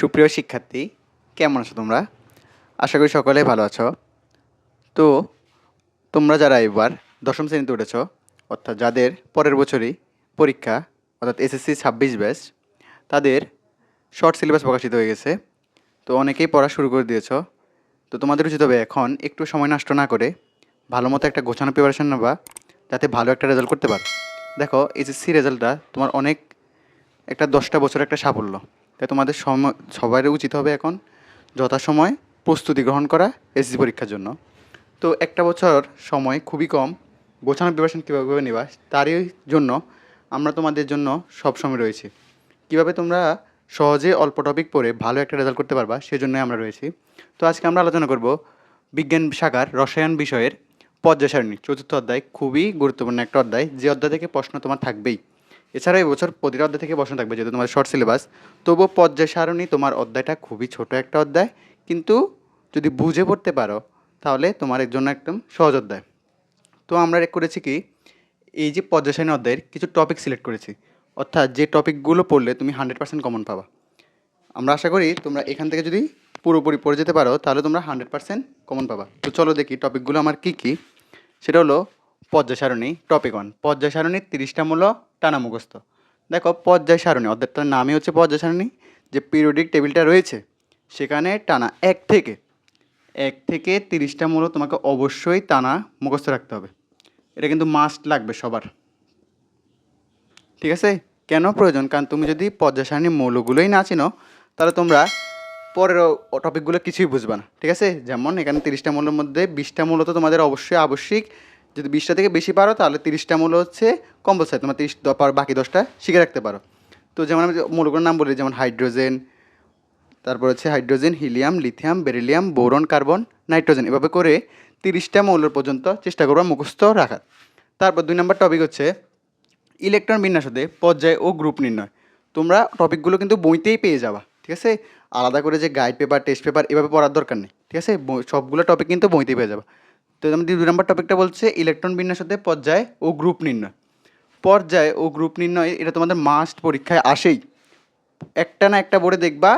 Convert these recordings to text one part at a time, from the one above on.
সুপ্রিয় শিক্ষার্থী, কেমন আছো তোমরা? আশা করি সকলে ভালো আছো। তো, তোমরা যারা এবার দশম শ্রেণীতে উঠেছ, অর্থাৎ যাদের পরের বছরই পরীক্ষা, অর্থাৎ এসএসসি ছাব্বিশ ব্যাচ, তাদের শর্ট সিলেবাস প্রকাশিত হয়ে গেছে। তো অনেকেই পড়া শুরু করে দিয়েছ। তো তোমাদের উচিত হবে এখন একটু সময় নষ্ট না করে ভালো মতো একটা গোছানো প্রিপারেশন নেবা যাতে ভালো একটা রেজাল্ট করতে পারো। দেখো, এসএসসি রেজাল্টটা তোমার অনেক একটা দশটা বছর একটা সাফল্য। তাই তোমাদের সময় সবারই উচিত হবে এখন যথাসময় প্রস্তুতি গ্রহণ করা এসএসসি পরীক্ষার জন্য। তো একটা বছর সময় খুবই কম। গোছানো প্রিপারেশন কীভাবে নেবা তারই জন্য আমরা তোমাদের জন্য সব সময় রয়েছি। কীভাবে তোমরা সহজে অল্প টপিক পড়ে ভালো একটা রেজাল্ট করতে পারবা সেজন্যই আমরা রয়েছি। তো আজকে আমরা আলোচনা করব বিজ্ঞান শাখার রসায়ন বিষয়ের পর্যায় সারণী চতুর্থ অধ্যায়, খুবই গুরুত্বপূর্ণ একটা অধ্যায়। যে অধ্যায় থেকে প্রশ্ন তোমার থাকবেই। এছাড়া এই বছর প্রতিটা অধ্যায় থেকে প্রশ্ন থাকবে, যেহেতু তোমার শর্ট সিলেবাস তবুও পর্যায় সারণী তোমার অধ্যায়টা খুবই ছোট একটা অধ্যায়। কিন্তু যদি বুঝে পড়তে পারো, তাহলে তোমার এর জন্য একদম সহজ অধ্যায়। তো আমরা করেছি কি, এই যে পর্যায় সারণী অধ্যায়ের কিছু টপিক সিলেক্ট করেছি। অর্থাৎ যে টপিকগুলো পড়লে তুমি হান্ড্রেড পার্সেন্ট কমন পাবা। আমরা আশা করি তোমরা এখান থেকে যদি পুরোপুরি পড়ে যেতে পারো, তাহলে তোমরা হান্ড্রেড পার্সেন্ট কমন পাবা। তো চলো দেখি টপিকগুলো আমার কী কী। সেটা হলো পর্যায় সারণী টপিক ওয়ান পর্যায় সারণী তিরিশটা মূল টানা মুখস্থ। দেখো, পর্যায় সারণী অধ্যায়টার নামই হচ্ছে পর্যায় সারণী। যে পিরিয়ডিক টেবিলটা রয়েছে, সেখানে টানা এক থেকে এক থেকে তিরিশটা মূল তোমাকে অবশ্যই টানা মুখস্থ রাখতে হবে। এটা কিন্তু মাস্ট লাগবে সবার। ঠিক আছে? কেন প্রয়োজন? কারণ তুমি যদি পর্যায় সারণীর মৌলগুলোই না চিনো, তাহলে তোমরা পরের টপিকগুলো কিছুই বুঝবে না। ঠিক আছে? যেমন এখানে তিরিশটা মূলের মধ্যে বিশটা মূলত তোমাদের অবশ্যই আবশ্যিক। যদি বিশটা থেকে বেশি পারো, তাহলে তিরিশটা মূল হচ্ছে কম্পালসারি তোমার তিরিশ বাকি দশটা শিখে রাখতে পারো। তো যেমন আমি মৌলগুলোর নাম বলি, যেমন হাইড্রোজেন, তারপর হচ্ছে hydrogen, helium, lithium, beryllium, boron, carbon, nitrogen, এভাবে করে তিরিশটা মৌলের পর্যন্ত চেষ্টা করব মুখস্থ রাখার। তারপর দুই নম্বর টপিক হচ্ছে ইলেকট্রন বিন্যাসতে পর্যায় ও গ্রুপ নির্ণয়। তোমরা টপিকগুলো কিন্তু বইতেই পেয়ে যাবা, ঠিক আছে? আলাদা করে যে গাইড পেপার টেস্ট পেপার এভাবে পড়ার দরকার নেই, ঠিক আছে? সবগুলো টপিক কিন্তু বইতেই পেয়ে যাবা। তো আমাদের দুই নম্বর টপিকটা বলছে ইলেকট্রন বিন্যাসতে পর্যায় ও গ্রুপ নির্ণয়। পর্যায় ও গ্রুপ নির্ণয়, এটা তোমাদের মাস্ট পরীক্ষায় আসেই। একটা না একটা বোর্ডে দেখবা,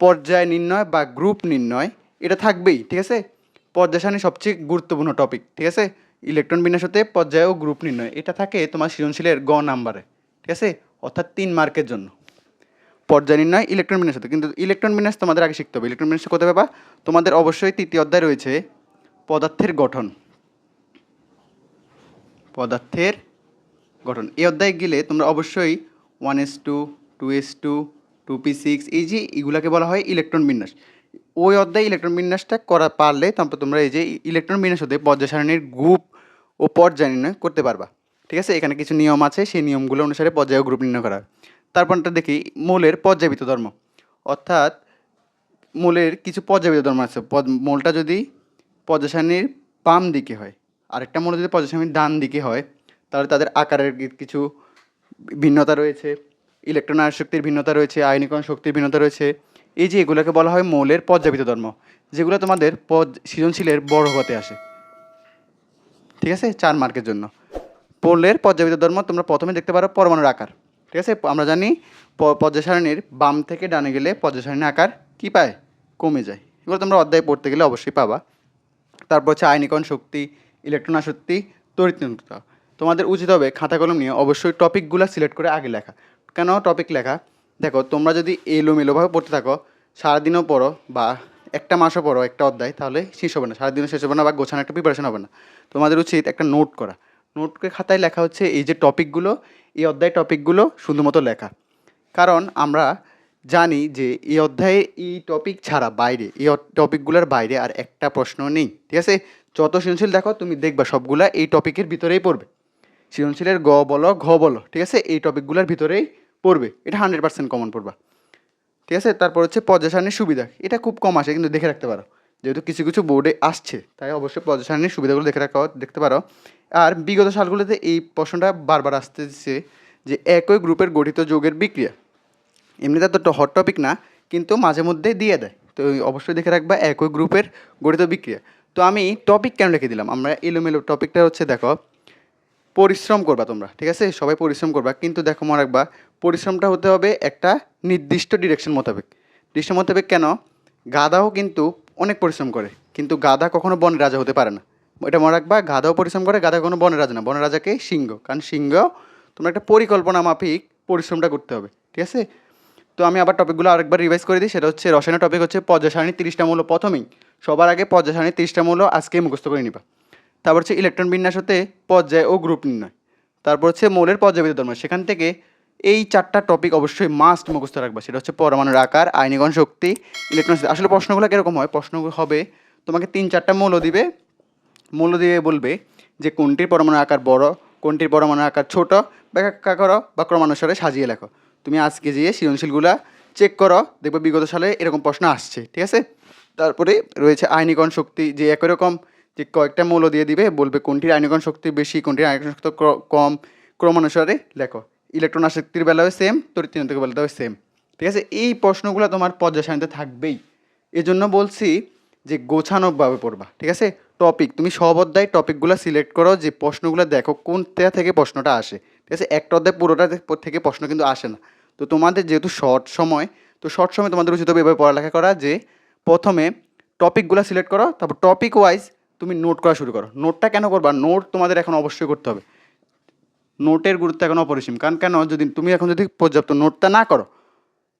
পর্যায় নির্ণয় বা গ্রুপ নির্ণয়, এটা থাকবেই, ঠিক আছে? পর্যায় সবচেয়ে গুরুত্বপূর্ণ টপিক ঠিক আছে? ইলেকট্রন বিন্যাসতে পর্যায় ও গ্রুপ নির্ণয়, এটা থাকে তোমার সৃজনশীলের গ নাম্বারে, ঠিক আছে? অর্থাৎ তিন মার্কের জন্য। পর্যায় নির্ণয় ইলেকট্রন বিন্যাসতে কিন্তু ইলেকট্রন বিন্যাস তোমাদের আগে শিখতে হবে। ইলেকট্রন বিন্যাস কোথায় পাবা? তোমাদের অবশ্যই তৃতীয় অধ্যায় রয়েছে। পদার্থের গঠন। পদার্থের গঠন। এই অধ্যায়ে গেলে তোমরা অবশ্যই one S two two S two two P six এই যে এগুলাকে বলা হয় ইলেকট্রন বিন্যাস। ওই অধ্যায়ে ইলেকট্রন বিন্যাসটা করা পারলে তারপর তোমরা এই যে ইলেকট্রন বিন্যাস হতে পর্যায় সারণীর গ্রুপ ও পর্যায় নির্ণয় করতে পারবা। ঠিক আছে? এখানে কিছু নিয়ম আছে, সেই নিয়মগুলো অনুসারে পর্যায় গ্রুপ নির্ণয় করা তারপরটা দেখি, মৌলের পর্যায়বৃত্ত ধর্ম। অর্থাৎ মূলের কিছু পর্যায়বৃত্ত ধর্ম আছে। মূলটা যদি সারণীর বাম দিকে হয়। আরেকটা মূল যদি পর্যায় ডান দিকে হয়, তাহলে তাদের আকারের কিছু ভিন্নতা রয়েছে। ইলেকট্রন শক্তির ভিন্নতা রয়েছে, আয়নিকরণ শক্তির ভিন্নতা রয়েছে। এই যে এগুলোকে বলা হয় মৌলের পর্যাবৃত্ত ধর্ম, যেগুলো তোমাদের পদ সৃজনশীলের বড় হতে আসে। ঠিক আছে? চার মার্কের জন্য। পোলের পর্যাবৃত্ত ধর্ম তোমরা প্রথমে দেখতে পারো পরমাণুর আকার। ঠিক আছে? আমরা জানি প- পর্যায় সারণীর বাম থেকে ডানে গেলে পর্যায় সারণীর আকার কী পায়? কমে যায়। এগুলো তোমরা অধ্যায় পড়তে গেলে অবশ্যই পাবা। তারপর হচ্ছে আয়নিকরণ শক্তি, ইলেকট্রন আসক্তি তড়িৎনতা তোমাদের উচিত হবে খাতা কলম নিয়ে অবশ্যই টপিকগুলো সিলেক্ট করে আগে লেখা। কেন টপিক লেখা? দেখো, তোমরা যদি এলোমেলোভাবে পড়তে থাকো, সারাদিনও পড়ো বা একটা মাসও পড়ো, একটা অধ্যায়, তাহলে শেষ হবে না। সারাদিনও শেষ হবে না বা গোছানো একটা প্রিপারেশন হবে না। তোমাদের উচিত একটা নোট করা। নোটকে খাতায় লেখা হচ্ছে এই যে টপিকগুলো, এই অধ্যায় টপিকগুলো শুধুমতো লেখা। কারণ আমরা জানি যে এই অধ্যায়ে এই টপিক ছাড়া বাইরে, এই টপিকগুলোর বাইরে আর একটা প্রশ্ন নেই, ঠিক আছে? যত সৃজনশীল দেখো, তুমি দেখবা সবগুলা এই টপিকের ভিতরেই পড়বে। সৃজনশীলের গ বলো, ঘ বলো, ঠিক আছে? এই টপিকগুলোর ভিতরেই পড়বে। এটা হান্ড্রেড পার্সেন্ট কমন পড়বা। ঠিক আছে? তারপর হচ্ছে পর্যায় সারণীর সুবিধা। এটা খুব কম আসে, কিন্তু দেখে রাখতে পারো। যেহেতু কিছু কিছু বোর্ডে আসছে, তাই অবশ্যই পর্যায় সারণীর সুবিধাগুলো দেখে রাখা, দেখতে পারো। আর বিগত সালগুলোতে এই প্রশ্নটা বারবার আসতেছে যে একই গ্রুপের গঠিত যোগের বিক্রিয়া। এমনিতে তো হট টপিক না, কিন্তু মাঝে মধ্যে দিয়ে দেয়। তো অবশ্যই দেখে রাখবা, একই গ্রুপের গঠিত বিক্রিয়া। তো আমি টপিক কেন লিখে দিলাম? আমরা এলোমেলো টপিকটা হচ্ছে দেখো, পরিশ্রম করবা তোমরা, ঠিক আছে? সবাই পরিশ্রম করবা, কিন্তু দেখো মনে রাখবা, পরিশ্রমটা হতে হবে একটা নির্দিষ্ট ডিরেকশন মোতাবেক। দৃষ্টি মোতাবেক কেন? গাধাও কিন্তু অনেক পরিশ্রম করে, কিন্তু গাধা কখনো বনের রাজা হতে পারে না। এটা মনে রাখবা, গাধাও পরিশ্রম করে, গাধা কোনো বনের রাজা না। বনের রাজাকে সিংহ, কারণ সিংহ, তোমরা একটা পরিকল্পনা মাফিক পরিশ্রমটা করতে হবে, ঠিক আছে? তো আমি আবার টপিকগুলো আরেকবার রিভাইজ করে দিই, সেটা হচ্ছে রসায়নের টপিক হচ্ছে পর্যায় সারণী তিরিশটা মূল্য প্রথমেই। সবার আগে পর্যায় সারণী তিরিশটা মূল্য আজকেই মুখস্থ করে নিবা। তারপর হচ্ছে ইলেকট্রন বিন্যাস হতে পর্যায় ও গ্রুপ নির্ণয়। তারপর হচ্ছে মৌলের পর্যায়বিদ ধর্ম। সেখান থেকে এই চারটা টপিক অবশ্যই মাস্ট মুখস্থ রাখবা। সেটা হচ্ছে পরমাণুর আকার আইনিগণ শক্তি ইলেকট্রন আসলে প্রশ্নগুলো কীরকম হয়? প্রশ্নগুলো হবে, তোমাকে তিন চারটা মৌল দিবে। মৌল দিয়ে বলবে যে কোনটির পরমাণু আকার বড়, কোনটির পরমাণু আকার ছোট, ব্যাখ্যা করো বা ক্রমানুসারে সাজিয়ে লেখো। তুমি আজকে যেয়ে সৃজনশীলগুলা চেক করো, দেখবে বিগত সালে এরকম প্রশ্ন আসছে, ঠিক আছে? তারপরে রয়েছে আইনিকণ শক্তি যে একই রকম, যে কয়েকটা মৌল দিয়ে দিবে, বলবে কোনটির আইনিকণ শক্তি বেশি, কোনটির আইনিকণ শক্তি কম। ক্রমানুসারে লেখো, ইলেকট্রন আসক্তির বেলাও সেম তরিতিনতকের বেলাতেও সেম ঠিক আছে? এই প্রশ্নগুলো তোমার পর্যায় সারণীতে থাকবেই। এজন্য বলছি যে গোছানোভাবে পড়বা, ঠিক আছে? টপিক তুমি সব অধ্যায় টপিকগুলো সিলেক্ট করো, যে প্রশ্নগুলো দেখো কোনটা থেকে প্রশ্নটা আসে, ঠিক আছে? একটা অধ্যায় পুরোটা থেকে প্রশ্ন কিন্তু আসে না। তো তোমাদের যেহেতু শর্ট সময়, তো শর্ট সময় তোমাদের উচিত হবে এভাবে পড়ালেখা করা যে প্রথমে টপিকগুলো সিলেক্ট করো, তারপর টপিক ওয়াইজ তুমি নোট করা শুরু করো। নোটটা কেন করবা? নোট তোমাদের এখন অবশ্যই করতে হবে। নোটের গুরুত্ব এখন অপরিসীম। কারণ কেন? যদি তুমি এখন যদি পর্যাপ্ত নোটটা না করো,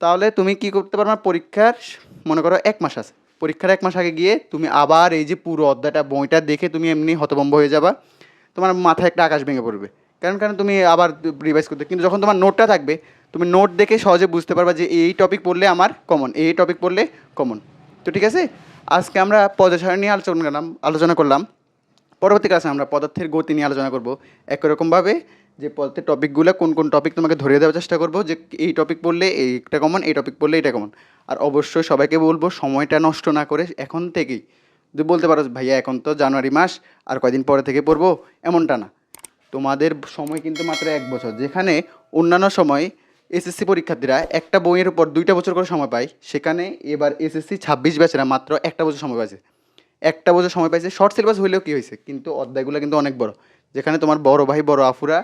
তাহলে তুমি কি করতে পারবে পরীক্ষার মনে করো এক মাস আছে। পরীক্ষার এক মাস আগে গিয়ে তুমি আবার এই যে পুরো অধ্যায়টা, বইটা দেখে তুমি এমনি হতভম্ব হয়ে যাবা। তোমার মাথায় একটা আকাশ ভেঙে পড়বে। কারণ কারণ তুমি আবার রিভাইজ করতে কিন্তু যখন তোমার নোটটা থাকবে তুমি নোট দেখে সহজে বুঝতে পারবা যে এই টপিক পড়লে আমার কমন এই টপিক পড়লে কমন তো ঠিক আছে? আজকে আমরা পদসারণ নিয়ে আলোচনা করলাম আলোচনা করলাম। পরবর্তী ক্লাসে আমরা পদার্থের গতি নিয়ে আলোচনা করব। একই রকমভাবে যে পদার্থের টপিকগুলো কোন কোন টপিক তোমাকে ধরিয়ে দেওয়ার চেষ্টা করব যে এই টপিক পড়লে এইটা কমন এই টপিক পড়লে এটা কমন আর অবশ্যই সবাইকে বলব, সময়টা নষ্ট না করে এখন থেকেই। যদি বলতে পারো ভাইয়া, এখন তো জানুয়ারি মাস, আর কয়দিন পরে থেকে পড়ব? এমনটা না। তোমাদের সময় কিন্তু মাত্র এক বছর, যেখানে অন্যান্য সময় এসএসসি পরীক্ষার্থীরা একটা বইয়ের উপর দুইটা বছর করে সময় পায়। সেখানে এবার এসএসসি ছাব্বিশ ব্যাচেরা মাত্র একটা বছর সময় পাইছে। একটা বছর সময় পাইছে শর্ট সিলেবাস হইলেও কী হয়েছে কিন্তু অধ্যায়গুলো কিন্তু অনেক বড়। যেখানে তোমার বড় ভাই, বড় আফুরা,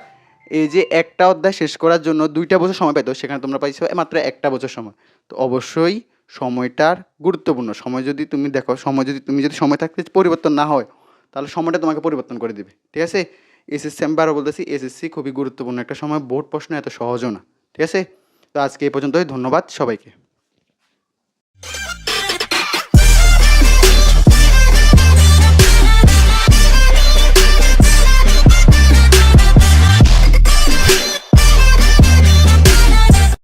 এই যে একটা অধ্যায় শেষ করার জন্য দুইটা বছর সময় পাইতো, সেখানে তোমরা পাইছো মাত্র একটা বছর সময়। তো অবশ্যই সময়টার গুরুত্বপূর্ণ। সময় যদি তুমি দেখো, সময় যদি, তুমি যদি সময় থাকতে পরিবর্তন না হয়, তাহলে সময়টা তোমাকে পরিবর্তন করে দেবে। ঠিক আছে? এসএসসি আমি বারো বলতেছি, এসএসসি খুবই গুরুত্বপূর্ণ একটা সময়, বোর্ড প্রশ্ন এত সহজও না। ঠিক আছে? তো আজকে এই পর্যন্তই। ধন্যবাদ সবাইকে।